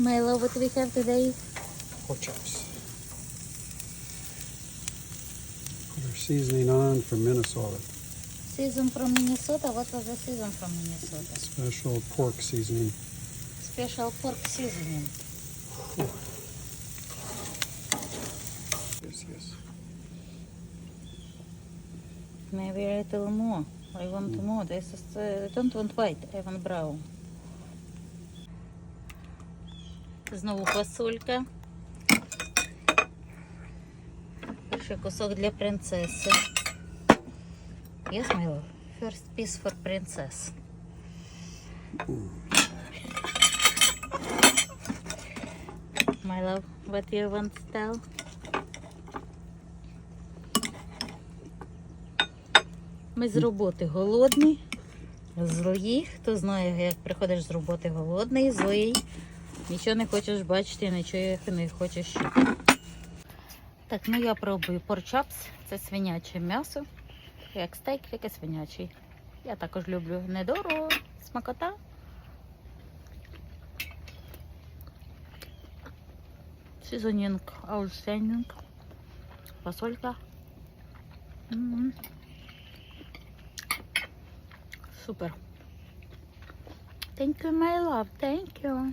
Milo, what do we have today? Pork chops. Put our seasoning on from Minnesota. Season from Minnesota. What was the season from Minnesota? Special pork seasoning. Special pork seasoning. Yes, yes. Maybe a little more. I want more. This is, uh, I don't want white, I want brown. Знову фасолька. Перший кусок для принцеси. Yes, my love. First piece for princess. My love, what you want to tell? Ми з роботи голодні, злої. Хто знає, як приходиш з роботи голодний, злий, нічого не хочеш бачити, нічого не хочеш. Так, ну я пробую порчапс. Це свиняче м'ясо. Як стейк, як і свинячий. Я також люблю недорого, смакота. Сезонінг, аутстендінг, фасолька. Супер. Thank you, my love. Thank you.